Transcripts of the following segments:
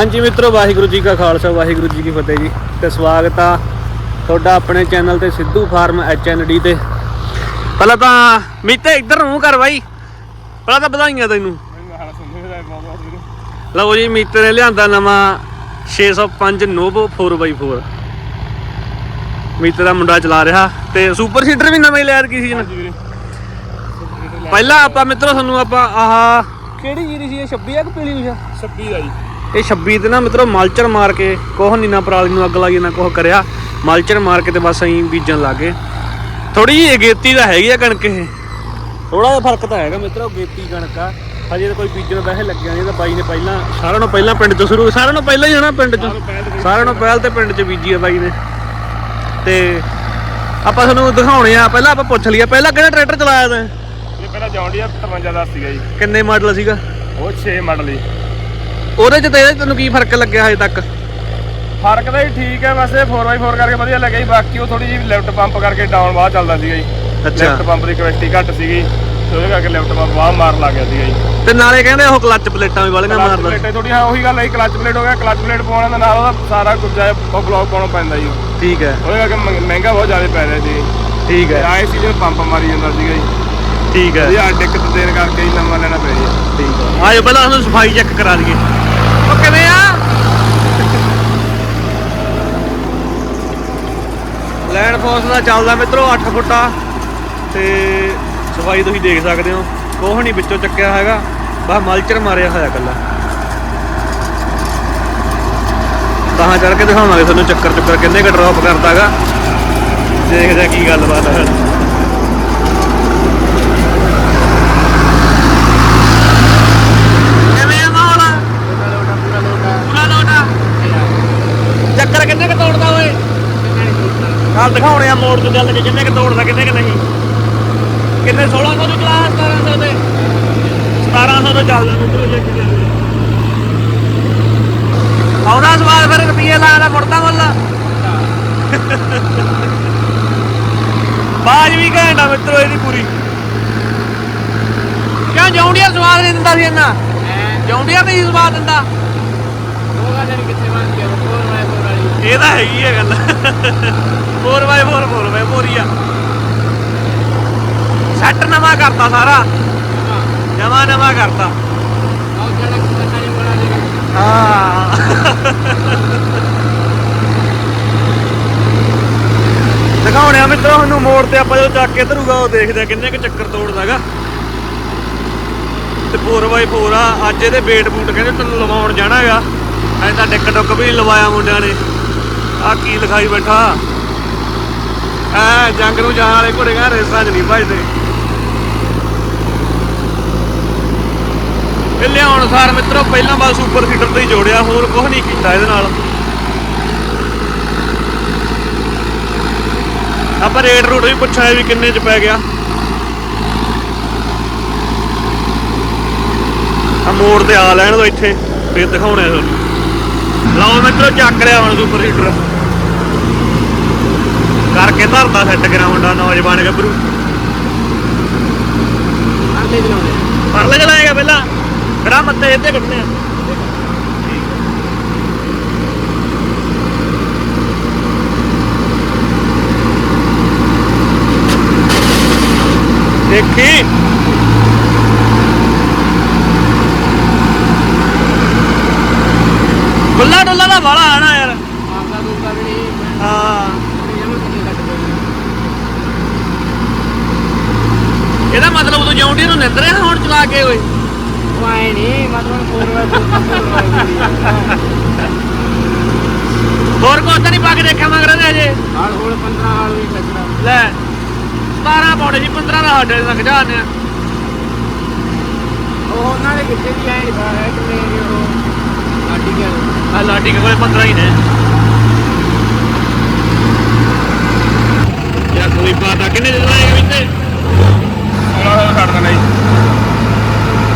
ਹਾਂਜੀ ਮਿੱਤਰੋ ਵਾਹਿਗੁਰੂ ਜੀ ਕਾ ਖਾਲਸਾ ਵਾਹਿਗੁਰੂ ਜੀ ਕੀ ਫਤਿਹ ਜੀ। ਤੇ ਸਵਾਗਤ ਆ ਤੁਹਾਡਾ ਆਪਣੇ ਚੈਨਲ ਤੇ ਸਿੱਧੂ ਫਾਰਮ ਡੀ ਤੇ। ਪਹਿਲਾਂ ਤਾਂ ਮੀਤੇ ਇੱਧਰ ਨੂੰ ਕਰ ਬਾਈ। ਪਹਿਲਾਂ ਤਾਂ ਵਧਾਈਆਂ ਤੈਨੂੰ। ਲਓ ਜੀ ਮੀਤੇ ਨੇ ਲਿਆਂਦਾ ਨਵਾਂ 605 ਨੋਵੋ 4x4 ਮੀਤੇ ਦਾ ਮੁੰਡਾ ਚਲਾ ਰਿਹਾ ਤੇ ਸੁਪਰ ਸੀਡਰ ਵੀ ਨਵਾਂ ਹੀ ਲਿਆ ਕੀ ਸੀ ਪਹਿਲਾਂ ਆਪਾਂ ਮਿੱਤਰੋ ਤੁਹਾਨੂੰ ਆਪਾਂ ਆਹ ਕਿਹੜੀ ਜੀਰੀ ਸੀ ਇਹ? 26 ਆ ਕਿ ਪੀਲੀ ਸੀ 26 ਦਾ ਜੀ। ਇਹ 26 ਤੇ ਨਾ ਮਿੱਤਰੋ ਮਲਚਰ ਮਾਰ ਕੇ ਕੋਹ ਨੀ ਨਾ ਪਰਾਲੀ ਨੂੰ ਅੱਗ ਲਾਈ ਨਾ ਕੋਹ ਕਰਿਆ। ਮਲਚਰ ਮਾਰ ਕੇ ਤੇ ਬਸ ਐਂ ਬੀਜਣ ਲੱਗੇ ਥੋੜੀ ਜਿਹੀ ਅਗੇਤੀ ਤਾਂ ਹੈਗੀ ਆ ਕਣਕ ਇਹ। ਥੋੜਾ ਜਿਹਾ ਫ਼ਰਕ ਤਾਂ ਹੈਗਾ ਮਿੱਤਰੋ ਅਗੇਤੀ ਕਣਕ ਆ। ਹਜੇ ਤਾਂ ਕੋਈ ਬੀਜਣ ਵੈਸੇ ਲੱਗਿਆ ਨਹੀਂ ਤਾਂ ਬਾਈ ਨੇ ਪਹਿਲਾਂ ਸਾਰਿਆਂ ਨੂੰ ਪਹਿਲਾਂ ਪਿੰਡ ਤੋਂ ਸ਼ੁਰੂ ਸਾਰਿਆਂ ਨੂੰ ਪਹਿਲਾਂ ਹੀ ਹਨਾ ਪਿੰਡ ਚ। ਸਾਰਿਆਂ ਨੂੰ ਪਹਿਲ ਤੇ ਪਿੰਡ ਚ ਬੀਜੀ ਆ ਬਾਈ ਨੇ। ਤੇ ਆਪਾਂ ਤੁਹਾਨੂੰ ਦਿਖਾਉਣੇ ਆ ਪਹਿਲਾਂ ਆਪਾਂ ਪੁੱਛ ਲਈਏ ਪਹਿਲਾਂ ਕਿਹੜਾ ਟਰੈਕਟਰ ਚਲਾਇਆ ਤੈਂ? ਇਹ ਪਹਿਲਾਂ ਜੌਂਡੀਆ 53 ਦਾ ਸੀਗਾ ਜੀ। ਕਿੰਨੇ ਮਾਡਲ ਸੀਗਾ? ਉਹ 6 ਮਾਡਲ ਜੀ। ਉਹਦੇ ਚ ਤੇ ਇਹਦੇ ਚ ਤੈਨੂੰ ਕੀ ਫ਼ਰਕ ਲੱਗਿਆ ਹਜੇ ਤੱਕ? ਫ਼ਰਕ ਤਾਂ ਜੀ ਠੀਕ ਹੈ ਵੈਸੇ 4x4 ਕਰਕੇ ਵਧੀਆ ਲੱਗਿਆ ਜੀ ਬਾਕੀ ਉਹ ਥੋੜੀ ਜਿਹੀ ਲੈਫਟ ਪੰਪ ਕਰਕੇ ਡਾਊਨ ਬਾਅਦ ਚੱਲਦਾ ਸੀਗਾ ਜੀ। ਅੱਛਾ। ਲੈਫਟ ਪੰਪ ਦੀ ਕਪੈਸਿਟੀ ਘੱਟ ਸੀਗੀ ਤੇ ਉਹਦੇ ਕਰਕੇ ਲੈਫਟ ਪੰਪ ਬਾਹਰ ਮਾਰ ਲੱਗ ਗਿਆ ਸੀਗਾ ਜੀ। ਤੇ ਨਾਲੇ ਕਹਿੰਦੇ ਉਹ ਕਲੱਚ ਪਲੇਟਾਂ ਵੀ ਵਾਲੀਆਂ ਕਲਚ ਮਾਰਦਾ। ਪਲੇਟ ਥੋੜੀ ਹਾਂ ਉਹੀ ਗੱਲ ਹੈ ਕਲਚ ਪਲੇਟ ਹੋ ਗਿਆ ਕਲਚ ਪਲੇਟ ਪਾਉਣ ਦੇ ਨਾਲ ਉਹਦਾ ਸਾਰਾ ਉਹ ਬਲੌਕ ਪਾਉਣਾ ਪੈਂਦਾ ਜੀ। ਠੀਕ ਹੈ। ਉਹਦੇ ਕਰਕੇ ਮਹਿ- ਮਹਿੰਗਾ ਬਹੁਤ ਜ਼ਿਆਦਾ ਪੈ ਰਿਹਾ ਸੀ ਠੀਕ ਤੇ ਹੈ। ਆਏ ਸੀ ਜਦੋਂ ਪੰਪ ਮਾਰੀ ਜਾਂਦਾ ਸੀਗਾ ਜੀ। ਠੀਕ ਹੈ। ਇਹ ਦਿੱਕਤ ਦੇਣ ਕਰਕੇ ਹੀ ਨਵਾਂ ਲੈਣਾ ਪੈ ਰਿਹਾ ਠੀਕ ਹੈ। ਆਜੋ ਪਹਿਲਾਂ ਤੁਹਾਨੂੰ ਸਫ਼ਾਈ ਚੈੱਕ ਕਰਾ ਦਈਏ। ਉਹ ਕਿਵੇਂ ਆ? ਲੈਂਡ ਫੋਰਸ ਦਾ ਚੱਲਦਾ ਮਿੱਤਰੋ 8 ਫੁੱਟਾ। ਤੇ ਸਫ਼ਾਈ ਤੁਸੀਂ ਦੇਖ ਸਕਦੇ ਹੋ। ਕੋਹ ਨਹੀਂ ਵਿੱਚੋਂ ਚੱਕਿਆ ਹੈਗਾ। ਬਸ ਮਲਚਰ ਮਾਰਿਆ ਹੋਇਆ ਕੱਲਾ ਤਾਂ ਚੜ ਕੇ ਦਿਖਾਵਾਂਗੇ ਤੁਹਾਨੂੰ ਚੱਕਰ ਚੱਕਰ ਕਿੰਨੇ ਕ ਡ੍ਰੌਪ ਕਰਦਾਗਾ। ਦੇਖਦੇ ਆ ਕੀ ਗੱਲਬਾਤ ਹੈ ਕਿਵੇਂ ਆ ਮਾਹੌਲ ਪੂਰਾ ਲੋਟਾ ਚੱਕਰ ਕਿੰਨੇ ਕ ਤੋੜਦਾ ਓਏ ਕੱਲ ਦਿਖਾਉਣੇ ਆ ਮੋੜ ਤੋਂ ਚੱਲ ਕੇ ਕਿੰਨੇ ਕ ਤੋੜਦਾ ਕਿੰਨੇ ਕ ਨਹੀਂ। ਕਿੰਨੇ 1600 ਤੋਂ ਚਲਾ 1700 ਤੇ 1700 ਤੋਂ ਚੱਲਦਾ ਮਿੱਤਰੋ ਜੇ ਕਿ ਆਉਂਦਾ ਸਵਾਲ ਫਿਰ ਰੁਪਈਏ ਲਾਦਾ ਮੁੜਦਾ ਮੁੱਲ। ਬਾਜ ਵੀ ਘੈਂਟਾ ਮਿੱਤਰੋ ਇਹਦੀ ਪੂਰੀ। ਕਿਉਂ ਜੌਂਡੀਆ ਸਵਾਦ ਨਹੀਂ ਦਿੰਦਾ ਸੀ ਇਹਨਾਂ ਜੌਂਡੀਆ ਨਹੀਂ ਸਵਾਦ ਦਿੰਦਾ। ਇਹ ਤਾਂ ਹੈਗੀ ਹੈ ਗੱਲ। 4x4 4x4 ਮੋਰੀਆ ਸੈੱਟ ਨਵਾਂ ਕਰਤਾ ਸਾਰਾ। ਨਵਾਂ ਨਵਾਂ ਕਰਤਾ। ਦਿਖਾਉਣੇ ਆ ਮਿੱਤਰੋ ਤੁਹਾਨੂੰ ਮੋੜ ਤੇ ਆਪਾਂ ਜਦੋਂ ਚੱਕ ਕੇ ਧਰੂਗਾ ਉਹ ਦੇਖਦੇ ਆ ਕਿੰਨੇ ਕੁ ਚੱਕਰ ਤੋੜਦਾਗਾ। ਤੇ 4x4 ਆ। ਅੱਜ ਇਹਦੇ ਵੇਟ ਬੂਟ ਕਹਿੰਦੇ ਤੈਨੂੰ ਲਵਾਉਣ ਜਾਣਾਗਾ। ਐਂ ਤਾਂ ਡਿੱਕ ਡੁੱਕ ਵੀ ਲਵਾਇਆ ਮੁੰਡਿਆਂ ਨੇ। ਆ ਕੀ ਲਿਖਾਈ ਬੈਠਾ? ਐ, ਜੰਗ ਨੂੰ ਜਾਣ ਵਾਲੇ ਘੋੜੇ ਕਹਿੰਦੇ ਰੇਸਾਂ 'ਚ ਨਹੀਂ ਭਜਦੇ। ਇਹ ਲਿਆਉਣ ਸਾਰ ਮਿੱਤਰੋ, ਪਹਿਲਾਂ ਬਸ ਸੁਪਰ ਸੀਡਰ ਤੇ ਹੀ ਜੋੜਿਆ, ਹੋਰ ਕੁਝ ਨਹੀਂ ਕੀਤਾ ਇਹਦੇ ਨਾਲ। ਆਪਾਂ ਰੇਟ ਰੂਟ ਵੀ ਪੁੱਛਿਆ ਵੀ ਕਿੰਨੇ 'ਚ ਪੈ ਗਿਆ। ਆ ਮੋੜ ਤੇ ਆ ਲੈਣ ਦੋ ਇੱਥੇ, ਫੇਰ ਦਿਖਾਉਣੇ ਆ ਤੁਹਾਨੂੰ। ਲਓ ਮਿੱਤਰੋ, ਚੱਕ ਰਿਹਾ ਹੁਣ ਸੁਪਰ ਹੀਟਰ ਕਰਕੇ ਧਰਦਾ ਸੈੱਟ ਕਰਾ ਮੁੰਡਾ ਨੌਜਵਾਨ ਗੱਭਰੂ। ਪਰਲੇ ਚਲਾਏਗਾ ਪਹਿਲਾਂ। ਕਿਹੜਾ ਮੱਤੇ ਇੱਥੇ ਕੱਢਨੇ ਆ। ਦੇਖੀ ਗੁੱਲਾ ਡੁੱਲਾ ਦਾ ਵਾਲਾ ਆਣਾ ਯਾਰ ਹਾਂ ਇਹਦਾ ਮਤਲਬ ਤੂੰ ਜੌਂਡੀ ਨੂੰ ਨਿੰਦ ਰਿਹਾ ਹੁਣ ਚਲਾ ਕੇ ਓਏ। ਹੋਰ ਕੁਛ ਤਾਂ ਨਹੀਂ ਪਾ ਕੇ ਦੇਖਿਆ ਮਗਰ ਦੇ ਅਜੇ ਲੈ। 17 ਪਾਉਣੇ ਸੀ 15 ਦਾ ਸਾਡੇ ਤੱਕ ਜਾਂਦੇ ਆ। ਆ ਲਾਡੀ ਕੋਲੇ 15 ਹੀ ਨੇ। ਯਾ ਕੋਈ ਪਤਾ ਕਿੰਨੇ ਦੇ ਲਾਏਗਾ ਵਿੱਤੇ ਉਹਨਾਂ ਦਾ ਛੱਡ ਦੇਣਾ ਜੀ।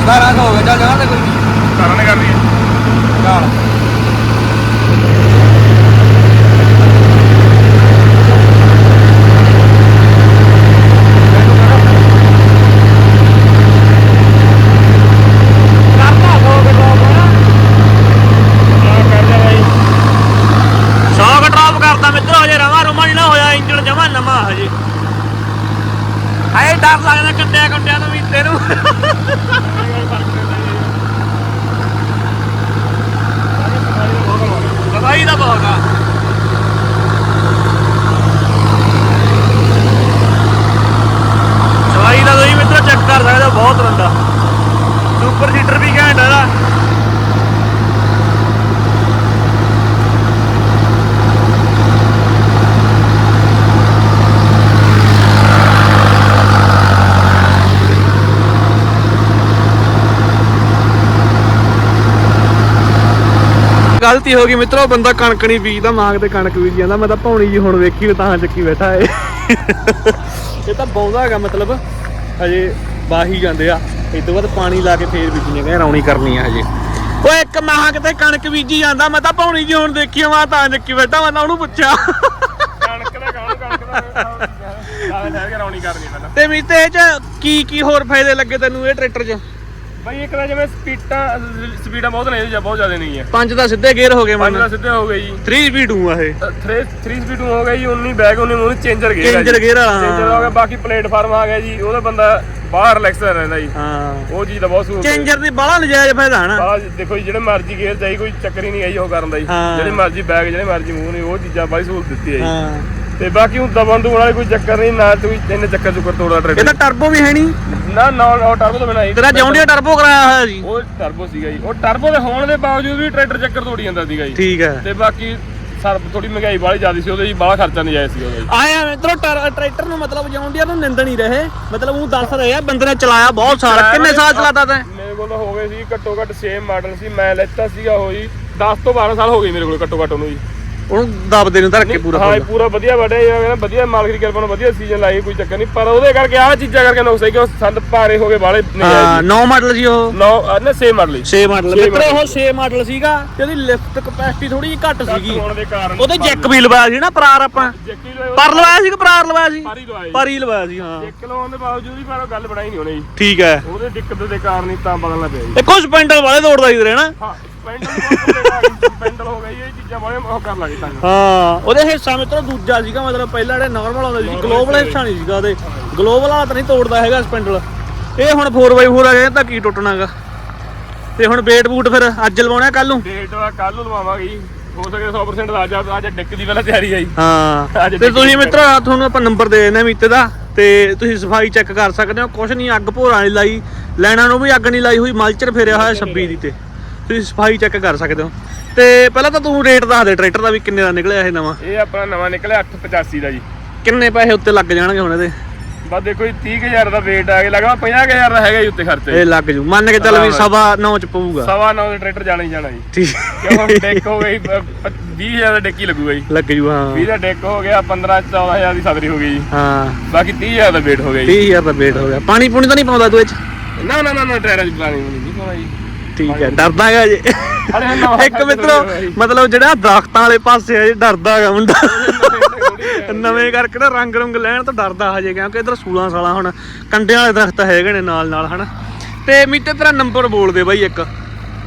1700 ਹੋ ਗਿਆ ਚੱਲ ਜਾਣਾ ਤੇ ਕੋਈ ਸਾਰਾ ਨੇ ਕਰਨੀ ਹੈ। ਚੱਲ ਕਰਤਾ ਹੋ ਗਿਆ ਬਈ ਡਰ ਲੱਗਦਾ ਕੰਡਿਆਂ ਕੰਡਿਆਂ ਨੂੰ ਮੀਤੇ ਨੂੰ ਸਫ਼ਾਈ ਦਾ ਬਹੁਤ ਆ ਸਫ਼ਾਈ ਦਾ ਤੁਸੀਂ ਮਿੱਤਰੋ ਚੈੱਕ ਕਰ ਸਕਦੇ ਹੋ ਬਹੁਤ ਰੰਦਾ ਸੁਪਰ ਸੀਟਰ ਵੀ ਘੈਂਟ ਆ ਇਹਦਾ ਗਲਤੀ ਹੋ ਗਈ ਮਿੱਤਰੋ ਬੰਦਾ ਕਣਕ ਨਹੀਂ ਬੀਜਦਾ ਮਾਂਗ ਤੇ ਕਣਕ ਬੀਜ ਜਾਂਦਾ ਮੈਂ ਤਾਂ ਭੌਣੀ ਜੀ ਹੁਣ ਵੇਖੀ ਤਾਂ ਚੱਕੀ ਬੈਠਾ ਏ ਇਹ ਤਾਂ ਬੌਂਦਾ ਹੈਗਾ ਮਤਲਬ ਹਜੇ ਬਾਹੀ ਜਾਂਦੇ ਆ ਇਸ ਤੋਂ ਬਾਅਦ ਪਾਣੀ ਲਾ ਕੇ ਫੇਰ ਬੀਜਣੀ ਹੈ ਰੌਣੀ ਕਰਨੀ ਆ ਹਜੇ ਓਏ ਇੱਕ ਮਾਹ ਕਿਤੇ ਕਣਕ ਬੀਜੀ ਜਾਂਦਾ ਮੈਂ ਤਾਂ ਭੌਣੀ ਜੀ ਹੁਣ ਦੇਖੀ ਮੈਂ ਤਾਂ ਚੱਕੀ ਬੈਠਾ ਮੈਂ ਤਾਂ ਉਹਨੂੰ ਪੁੱਛਿਆ ਕਣਕ ਦਾ ਕੌਣ ਕਣਕ ਦਾ ਲਾਵੇ ਠਹਿਰ ਕੇ ਰੌਣੀ ਕਰਨੀ ਪਹਿਲਾਂ ਤੇ ਮੀਤੇ ਚ ਕੀ ਕੀ ਹੋਰ ਫਾਇਦੇ ਲੱਗੇ ਤੈਨੂੰ ਇਹ ਟਰੈਕਟਰ 'ਚ ਬਈ ਇੱਕ ਤਾਂ ਜਿਵੇਂ ਸਪੀਡਾਂ ਸਪੀਡਾਂ ਬਹੁਤ ਨੇ ਇਹਦੇ ਚ ਬਹੁਤ ਜ਼ਿਆਦਾ ਨਹੀਂ ਹੈ। ਪੰਜ ਦਾ ਸਿੱਧੇ ਗੇਅਰ ਹੋ ਗਏ ਪੰਜ ਦਾ ਮਨ। ਸਿੱਧੇ ਹੋ ਗਏ ਜੀ। 3 ਸਪੀਡ ਹੂੰ ਆ ਇਹ। 3 3 ਸਪੀਡ ਹੋ ਗਿਆ ਜੀ 19 ਬੈਗ 19 ਮੂੰਹ ਚੇਂਜਰ ਗੇਅਰ ਚੇਂਜਰ ਗੇਅਰ ਵਾਲਾ ਚੇਂਜਰ ਹੋ। ਗਿਆ ਬਾਕੀ ਪਲੇਟਫਾਰਮ ਆ ਗਿਆ ਜੀ ਉਹਦਾ ਬੰਦਾ ਬਾਹਰ ਰਿਲੈਕਸ ਰਹਿੰਦਾ ਜੀ। ਹਾਂ। ਉਹ ਚੀਜ਼ ਦਾ ਬਹੁਤ ਸਹੂਲਤ ਹੈ। ਚੇਂਜਰ ਦੀ ਬੜਾ ਨਜਾਇਜ਼ ਫਾਇਦਾ ਹਨਾ ਬਾਹਰ ਦੇਖੋ ਜੀ ਜਿਹੜੇ ਮਰਜ਼ੀ ਗੇਅਰ ਚਾਹੀ ਕੋਈ ਚੱਕਰ ਹੀ ਨਹੀਂ ਆਈ ਉਹ ਕਰਨ ਦਾ ਜੀ। ਹਾਂ। ਜਿਹੜੇ ਮਰਜ਼ੀ ਬੈਗ ਜਿਹੜੇ ਮਰਜ਼ੀ ਮੂੰਹ ਨੇ ਉਹ ਚੀਜ਼ਾਂ ਬਾਈ ਸਹੂਲਤ ਦਿੱਤੀ ਹੈ ਜੀ। ਹਾਂ। ਤੇ ਬਾਕੀ ਹੁਣ ਦਬਨ ਦੂਣ ਵਾਲੇ ਕੋਈ ਚੱਕਰ ਨਹੀਂ ਨਾ ਕੋਈ ਇੰਨੇ ਚੱਕਰ ਚੁੱਕਰ ਤੋੜਾ ਟਰੈਕਟਰ ਤਾਂ ਟਰਬੋ ਵੀ ਹੈ ਨਹੀਂ ਨਾ ਨਾ ਉਹ ਟਰਬੋ ਤੋਂ ਬਿਨਾਂ ਹੀ ਤੇਰਾ ਜੌਂਡੀਆ ਟਰਬੋ ਕਰਾਇਆ ਹੋਇਆ ਜੀ ਉਹ ਟਰਬੋ ਸੀਗਾ ਜੀ। ਉਹ ਟਰਬੋ ਦੇ ਹੋਣ ਦੇ ਬਾਵਜੂਦ ਵੀ ਟਰੈਕਟਰ ਚੱਕਰ ਤੋੜੀ ਜਾਂਦਾ ਸੀਗਾ ਜੀ। ਠੀਕ ਹੈ। ਤੇ ਬਾਕੀ ਸਰ ਥੋੜੀ ਮਹਿੰਗਾਈ ਵਾਲੀ ਜ਼ਿਆਦਾ ਸੀ ਉਹਦੇ ਜੀ ਬਾਹਲਾ ਖਰਚਾ ਨਹੀਂ ਆਇਆ ਸੀ ਉਹਦਾ ਜੀ। ਆਇਆ ਮਿੱਤਰੋ ਟਰ- ਟਰੈਕਟਰ ਨੂੰ ਮਤਲਬ ਜੌਂਡੀਆ ਨੂੰ ਨਿੰਦ ਨਹੀਂ ਰਹੇ। ਮਤਲਬ ਉਹ ਦੱਸ ਰਹੇ ਆ ਬੰਦੇ ਨੇ ਚਲਾਇਆ ਬਹੁਤ ਸਾਰਾ। ਕਿੰਨੇ ਸਾਲ ਚਲਾਤਾ ਤੈਂ? ਮੇਰੇ ਕੋਲ ਹੋ ਗਏ ਸੀ ਘੱਟੋ ਘੱਟ ਸੇਮ ਮਾਡਲ ਸੀ। ਮੈਂ ਲੈਤਾ ਸੀਗਾ ਉਹ ਜੀ 10 ਤੋਂ 12 ਸਾਲ ਹੋ ਗਏ ਮੇਰੇ ਕੋਲ ਘੱਟੋ ਘੱਟ ਉਹਨੂੰ ਜੀ। ਉਹਨੂੰ ਦਬਦੇ ਨੂੰ ਧਰ ਕੇ ਪੂਰਾ ਹਾਂ ਫੁੱਲ। ਪੂਰਾ ਵਧੀਆ ਵੱਡਿਆ ਜੀ ਕਹਿੰਦਾ ਵਧੀਆ ਮਾਲਕ ਦੀ ਕਿਰਪਾ ਨਾਲ ਵਧੀਆ ਸੀਜ਼ਨ ਲਾਈ ਕੋਈ ਚੱਕਰ ਨਹੀਂ। ਪਰ ਉਹਦੇ ਕਰਕੇ ਆਹ ਚੀਜ਼ਾਂ ਕਰਕੇ ਨੁਕਸ ਹੈ ਕਿ ਉਹ ਸੰਦ ਭਾਰੇ ਹੋ ਗਏ ਬਾਲੇ ਹਾਂ 9 ਮਾਡਲ ਸੀ ਉਹ। ਨੋ ਨਾ ਸੇਮ ਮਾਡਲ 6 ਮਾਡਲ ਛੇ ਮਿੱਤਰੋ model। ਉਹ 6 ਮਾਡਲ ਸੀਗਾ ਤੇ ਉਹਦੀ ਲਿਫਟ ਕਪੈਸਿਟੀ ਥੋੜੀ ਜਿਹੀ ਘੱਟ ਸੀਗੀ। ਹੋਣ ਦੇ ਕਾਰਨ ਉਹਦੇ ਜੈਕ ਵੀ ਲਵਾਇਆ ਸੀ ਨਾ ਪਰਾਰ ਆਪਾਂ। ਜੱਕੀ ਪਰ ਲਵਾਇਆ ਸੀ ਕਿ ਪਰਾਰ ਲਵਾਇਆ ਸੀ? ਪਾਰੀ ਹੀ ਲਵਾਇਆ ਸੀ ਹਾਂ। ਇੱਕ ਲਵਾਉਣ ਦੇ ਬਾਵਜੂਦ ਵੀ ਪਰ ਗੱਲ ਬਣਾਈ ਨਹੀਂ ਜੀ ਠੀਕ ਹੈ। ਉਹਦੇ ਦਿੱਕਤ ਦੇ ਕਾਰਨ ਹੀ ਤਾਂ ਬਦਲਣਾ ਪਿਆ ਜੀ। ਤੇ ਕੁਝ ਪੈਂਡਲ ਵਾਲੇ ਦੌੜਦਾ ਸੀ ਤੇਰੇ ਨਾ ਹਾਂ ਪੈਂਡਲ ਪੈਂਡਲ ਹੋ ਗਈ ਇਹ ਚੀਜ਼ਾਂ ਬੜੇ ਉਹ ਕਰਨ ਲੱਗੇ ਤਾਂ। ਹਾਂ ਉਹਦੇ ਹਿੱਸਾ ਮਿੱਤਰੋ ਦੂਜਾ ਸੀਗਾ ਮਤਲਬ ਪਹਿਲਾਂ ਜਿਹੜੇ ਨਾਰਮਲ ਆਉਂਦੇ ਸੀ ਗਲੋਬਲ ਹਿੱਸਾ ਨਹੀਂ ਸੀਗਾ ਉਹਦੇ। ਗਲੋਬਲ ਵਾਲਾ ਤਾਂ ਨਹੀਂ ਤੋੜਦਾ ਹੈਗਾ ਸਪੈਂਡਲ ਇਹ ਹੁਣ 4x4 ਆ ਗਿਆ ਤਾਂ ਕੀ ਟੁੱਟਣਾਗਾ? ਤੇ ਹੁਣ ਵੇਟ ਬੂਟ ਫਿਰ ਅੱਜ ਲਵਾਉਣਾ ਕੱਲ ਨੂੰ? ਡੇਟ ਵਾ ਕੱਲ ਨੂੰ ਲਵਾਵਾਂਗੇ ਜੀ। ਹੋ ਸਕੇ 100% ਦਾ ਅੱਜ ਅੱਜ ਡਿੱਕ ਦੀ ਪਹਿਲਾਂ ਤਿਆਰੀ ਆਈ ਹਾਂ ਅੱਜ ਤੇ ਤੁਸੀਂ ਮਿੱਤਰੋ ਆਹ ਤੁਹਾਨੂੰ ਆਪਾਂ ਨੰਬਰ ਦੇ ਦਿੰਦੇ ਆ ਮੀਤੇ ਦਾ ਤੇ ਤੁਸੀਂ ਸਫ਼ਾਈ ਚੈੱਕ ਕਰ ਸਕਦੇ ਹੋ। ਕੁਛ ਨਹੀਂ ਅੱਗ ਭੋਰਾ ਨਹੀਂ ਲਾਈ ਲੈਣਾ ਨੂੰ ਵੀ ਅੱਗ ਨਹੀਂ ਲਾਈ ਹੋਈ ਮਲਚਰ ਫੇਰਿਆ ਹੋਇਆ 26 ਦੀ ਤੇ। ਤੁਸੀਂ ਸਫ਼ਾਈ ਚੈੱਕ ਕਰ ਸਕਦੇ ਹੋ। ਤੇ ਪਹਿਲਾਂ ਤਾਂ ਤੂੰ ਰੇਟ ਦੱਸ ਦੇ ਟਰੈਕਟਰ ਦਾ ਵੀ ਕਿੰਨੇ ਦਾ ਨਿਕਲਿਆ ਇਹ ਨਵਾਂ? ਇਹ ਆਪਣਾ ਨਵਾਂ ਨਿਕਲਿਆ 885 ਦਾ ਜੀ। ਕਿੰਨੇ ਪੈਸੇ ਉੱਤੇ ਲੱਗ ਜਾਣਗੇ ਹੁਣ ਇਹਦੇ? ਬਸ ਦੇਖੋ ਜੀ 30000 ਦਾ ਵੇਟ ਆ ਗਿਆ ਲਗਾ 50000 ਦਾ ਹੈਗਾ ਜੀ ਉੱਤੇ ਖਰਚਾ। ਇਹ ਲੱਗ ਜੂ। ਮੰਨ ਕੇ ਚੱਲ ਵੀ ਸਵਾ 9 ਚ ਪਊਗਾ। ਸਵਾ ਨੌ ਦਾ ਟਰੈਕਟਰ ਜਾਣਾ ਹੀ ਜਾਣਾ ਜੀ। ਠੀਕ। ਕਿਉਂ ਡੈਕ ਹੋ ਗਈ 20000 ਦਾ ਡੈਕ ਲੱਗੂਗਾ ਜੀ। ਲੱਗ ਜੂ ਹਾਂ। 20 ਦਾ ਡੈਕ ਹੋ ਗਿਆ 15 14000 ਦੀ ਸਦਰੀ ਹੋ ਗਈ ਜੀ। ਹਾਂ। ਬਾਕੀ 30000 ਦਾ ਵੇਟ ਹੋ ਗਿਆ ਜੀ। 30000 ਦਾ ਵੇਟ ਹੋ ਗਿਆ। ਪਾਣੀ ਪੂਣੀ ਤਾਂ ਨਹੀਂ ਪਾਉਂਦਾ ਤੂੰ ਇਹ ਚ? ਨਾ ਨਾ ਨਾ ਟਾਇਰਾਂ 'ਚ ਪਾਣੀ ਨਹੀਂ ਪਾਉਣਾ ਜੀ। ਠੀਕ ਹੈ ਡਰਦਾ ਹੈਗਾ ਜੇ। ਇੱਕ ਮਿੱਤਰੋ। ਮਤਲਬ ਜਿਹੜਾ ਦਰਖਤਾਂ ਵਾਲੇ ਪਾਸੇ ਹੈ ਡਰਦਾ ਹੈਗਾ ਮੁੰਡਾ। ਨਵੇਂ ਕਰਕੇ ਨਾ ਰੰਗ ਰੰਗ ਲੈਣ ਤੋਂ ਡਰਦਾ ਹਜੇ ਕਿਉਂਕਿ ਇਧਰ 16 ਸਾਲਾਂ ਹੁਣ ਕੰਡਿਆਂ ਵਾਲੇ ਦਰਖਤ ਹੈਗੇ ਨੇ ਨਾਲ ਨਾਲ ਹਨਾ। ਤੇ ਮੀਤੇ ਤੇਰਾ ਨੰਬਰ ਬੋਲ ਦੇ ਬਾਈ ਇੱਕ।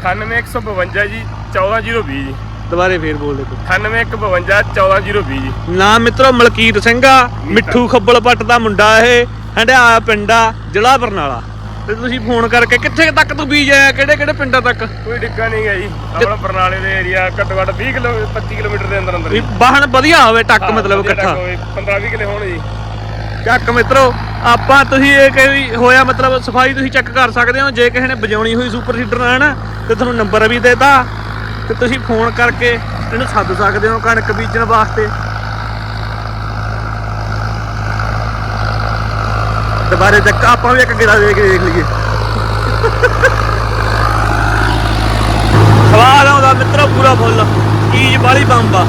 98152 ਜੀ 14020 ਜੀ। ਦੁਬਾਰੇ ਫੇਰ ਬੋਲ ਦੇ ਤੂੰ। 98152 14020 ਜੀ। ਨਾਮ ਮਿੱਤਰੋ ਮਲਕੀਤ ਸਿੰਘ ਆ। ਮਿੱਠੂ। ਖੱਬਲ ਪੱਟ ਦਾ ਮੁੰਡਾ ਇਹ ਹੰਡਿਆ ਪਿੰਡਾ ਜ਼ਿਲ੍ਹਾ ਬਰਨਾਲਾ। ਤੇ ਤੁਸੀਂ ਫੋਨ ਕਰਕੇ ਕਿੱਥੇ ਤੱਕ ਤੂੰ ਬੀਜ ਆਇਆ? ਕਿਹੜੇ ਕਿਹੜੇ ਪਿੰਡਾਂ ਤੱਕ? ਕੋਈ ਡਿੱਗਾ ਨਹੀਂ ਗਿਆ ਜੀ। ਆਪਣਾ ਬਰਨਾਲੇ ਦੇ ਏਰੀਆ ਘੱਟੋ ਘੱਟ 20 ਕਿਲੋ 25 ਕਿਲੋਮੀਟਰ ਦੇ ਅੰਦਰ ਅੰਦਰ ਵੀ ਵਾਹਣ ਵਧੀਆ ਹੋਵੇ ਟੱਕ ਮਤਲਬ ਇਕੱਠਾ। 15 20 ਕਿਲੇ ਹੋਣ ਜੀ। ਚੱਕ ਮਿੱਤਰੋ ਆਪਾਂ ਤੁਸੀਂ ਇਹ ਕਿ ਵੀ ਹੋਇਆ ਮਤਲਬ ਸਫ਼ਾਈ ਤੁਸੀਂ ਚੈੱਕ ਕਰ ਸਕਦੇ ਹੋ ਜੇ ਕਿਸੇ ਨੇ ਵਜਾਉਣੀ ਹੋਈ ਸੁਪਰ ਸੀਡਰ ਨਾਲ ਨਾ ਤੇ ਤੁਹਾਨੂੰ ਨੰਬਰ ਵੀ ਦੇਤਾ ਤੇ ਤੁਸੀਂ ਫੋਨ ਕਰਕੇ ਇਹਨੂੰ ਸੱਦ ਸਕਦੇ ਹੋ ਕਣਕ ਬੀਜਣ ਵਾਸਤੇ। ਦੁਬਾਰੇ ਤੱਕ ਆਪਾਂ ਵੀ ਇੱਕ ਗੇੜਾ ਦੇ ਕੇ ਦੇਖ ਲਈਏ। ਸਵਾਦ ਆਉਂਦਾ, ਮਿੱਤਰੋ, ਪੂਰਾ ਫੁੱਲ। ਚੀਜ਼ ਬਾਲੀ ਬੰਬਾ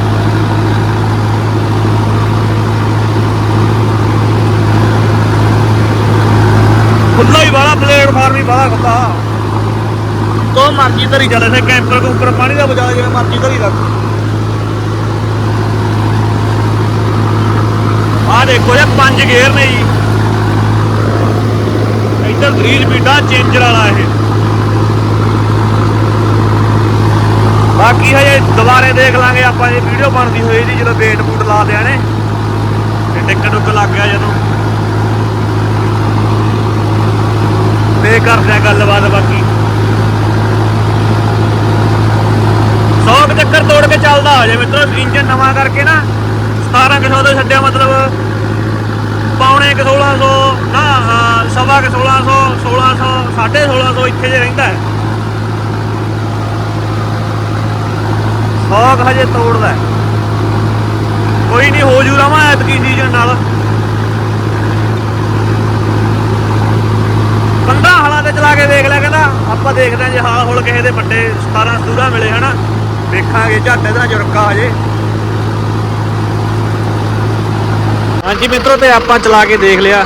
ਖੁੱਲਾ ਹੀ ਵਾਲਾ ਪਲੇਟਫਾਰਮ ਹੀ ਵਾਲਾ ਖੁੱਲਾ ਤੋ ਮਰਜ਼ੀ ਧਰੀ ਚੱਲ ਇਥੇ ਕੈਂਪਰ ਦੇ ਉੱਪਰ ਪਾਣੀ ਦਾ ਬਚਾ ਜਿਵੇਂ ਮਰਜ਼ੀ ਧਰੀ ਰੱਖ ਆਹ ਦੇਖੋ ਇਹ ਪੰਜ ਗੇਅਰ ਨੇ ਜੀ। ਇੱਧਰ ਗਰੀਜ ਬੀਟਾ, ਚੇਂਜਰ ਵਾਲਾ ਇਹ। ਬਾਕੀ ਹਜੇ ਦੁਬਾਰੇ ਦੇਖ ਲਾਂਗੇ ਆਪਾਂ, ਇਹ ਵੀਡੀਓ ਬਣਦੀ ਹੋਈ ਜੀ, ਜਦੋਂ ਵੇਟ ਬੂਟ ਲਾ ਦਿਆ ਨੇ। ਤੇ ਟਿਕਟ ਟੁੱਕ ਲੱਗ ਗਿਆ ਜਦੋਂ। ਫੇਰ ਕਰਦੇ ਆ ਗੱਲਬਾਤ ਬਾਕੀ। 100 ਕੁ ਚੱਕਰ ਤੋੜ ਕੇ ਚੱਲਦਾ ਹੋ ਜੇ ਮਿੱਤਰੋ ਇੰਜਨ ਨਵਾਂ ਕਰਕੇ ਨਾ 17 ਕਿਲੋ ਦਾ ਛੱਡਿਆ ਮਤਲਬ ਪੌਣੇ ਕੁ 1600 ਨਾ ਅਹ, ਸਵਾ ਕੁ 1600 1600 1650 ਇੱਥੇ ਜੇ ਰਹਿੰਦਾ ਹੈ। ਸੌਕ ਹਜੇ ਤੋੜਦਾ ਕੋਈ ਨਹੀਂ ਹੋ ਜੂ ਰਵਾਂ ਐਤਕੀ ਸੀਜ਼ਨ ਨਾਲ। 15 ਹਾਲਾਂ ਤੇ ਚਲਾ ਕੇ ਦੇਖ ਲਿਆ ਕਹਿੰਦਾ ਆਪਾਂ ਦੇਖਦੇ ਹਾਂ ਜੇ ਹਾਲ ਹੁਲ ਕਿਸੇ ਦੇ ਵੱਡੇ 17 ਸਤੂਰਾ ਮਿਲੇ ਹਨਾ। ਵੇਖਾਂਗੇ ਝੱਟ ਇਹਦਾ ਜੁਰਕਾ ਹਜੇ। ਹਾਂਜੀ ਮਿੱਤਰੋ ਤੇ ਆਪਾਂ ਚਲਾ ਕੇ ਦੇਖ ਲਿਆ।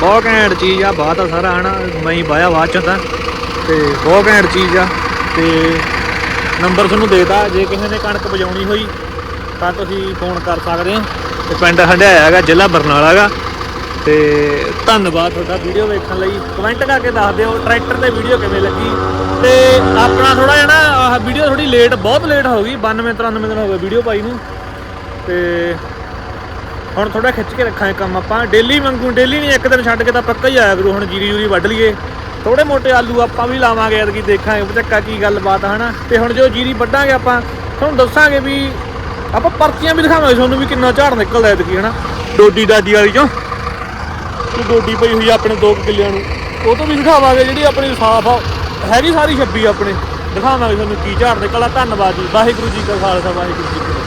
ਬਹੁਤ ਘੈਂਟ ਚੀਜ਼ ਆ ਬਾਤ ਆ ਸਾਰਾ ਹਨਾ, ਮੈਂ ਹੀ ਬਾਇਆ ਬਾਅਦ ਚੋਂ ਤਾਂ। ਤੇ ਬਹੁਤ ਘੈਂਟ ਚੀਜ਼ ਆ, ਤੇ ਨੰਬਰ ਤੁਹਾਨੂੰ ਦੇਤਾ ਜੇ ਕਿਸੇ ਨੇ ਕਣਕ ਵਜਾਉਣੀ ਹੋਈ, ਤਾਂ ਤੁਸੀਂ ਫੋਨ ਕਰ ਸਕਦੇ ਹੋ। ਤੇ ਪਿੰਡ ਹੰਡਿਆਇਆ ਹੈਗਾ, ਜ਼ਿਲ੍ਹਾ ਬਰਨਾਲਾ ਹੈਗਾ। ਤੇ ਧੰਨਵਾਦ ਤੁਹਾਡਾ ਵੀਡੀਓ ਵੇਖਣ ਲਈ। ਕਮੈਂਟ ਕਰਕੇ ਦੱਸ ਦਿਓ, ਟਰੈਕਟਰ ਤੇ ਵੀਡੀਓ ਕਿਵੇਂ ਲੱਗੀ। ਤੇ ਆਪਣਾ ਥੋੜਾ ਜਿਹਾ ਨਾ ਵੀਡੀਓ ਥੋੜੀ ਲੇਟ ਬਹੁਤ ਲੇਟ ਹੋ ਗਈ 92 93 ਦਿਨ ਹੋ ਗਏ ਵੀਡੀਓ ਪਾਈ ਨੂੰ। ਤੇ ਹੁਣ ਥੋੜਾ ਖਿੱਚ ਕੇ ਰੱਖਾਂਗੇ ਕੰਮ ਆਪਾਂ। ਡੇਲੀ ਮੰਗੂ ਡੇਲੀ ਨਹੀਂ, ਇੱਕ ਦਿਨ ਛੱਡ ਕੇ ਤਾਂ ਪੱਕਾ ਹੀ ਆਇਆ ਕਰੂ। ਹੁਣ ਜੀਰੀ ਜੂਰੀ ਵੱਢ ਲਈਏ। ਥੋੜੇ ਮੋਟੇ ਆਲੂ ਆਪਾਂ ਵੀ ਲਾਵਾਂਗੇ, ਐਤਕੀ ਦੇਖਾਂਗੇ ਬਚੱਕਾ ਕੀ ਗੱਲਬਾਤ ਆ, ਹਨਾ? ਤੇ ਹੁਣ ਜੋ ਜੀਰੀ ਵੱਢਾਂਗੇ ਆਪਾਂ, ਤੁਹਾਨੂੰ ਦੱਸਾਂਗੇ ਵੀ ਆਪਾਂ ਪਰਚੀਆਂ ਵੀ ਦਿਖਾਵਾਂਗੇ, ਤੁਹਾਨੂੰ ਵੀ ਕਿੰਨਾ ਝਾੜ ਨਿਕਲਦਾ ਐਤਕੀ, ਹਨਾ? ਡੋਡੀ ਦਾਦੀ ਵਾਲੀ ਚੋਂ। ਕਿ ਡੋਡੀ ਪਈ ਹੋਈ ਆ ਆਪਣੇ 2 ਕਿੱਲਿਆਂ ਨੂੰ। ਉਹ ਤੋਂ ਵੀ ਦਿਖਾਵਾਂਗੇ ਜਿਹੜੀ ਆਪਣੀ ਸਾਫ਼ ਆ। ਹੈਗੀ ਸਾਰੀ 26 ਆਪਣੇ। ਦਿਖਾਵਾਂਗੇ ਤੁਹਾਨੂੰ ਕੀ ਝਾੜ ਨਿਕਲਦਾ। ਧੰਨਵਾਦ ਜੀ। ਵਾਹਿਗੁਰੂ ਜੀ ਕਾ ਖਾਲਸਾ, ਵਾਹਿਗੁਰੂ ਜੀ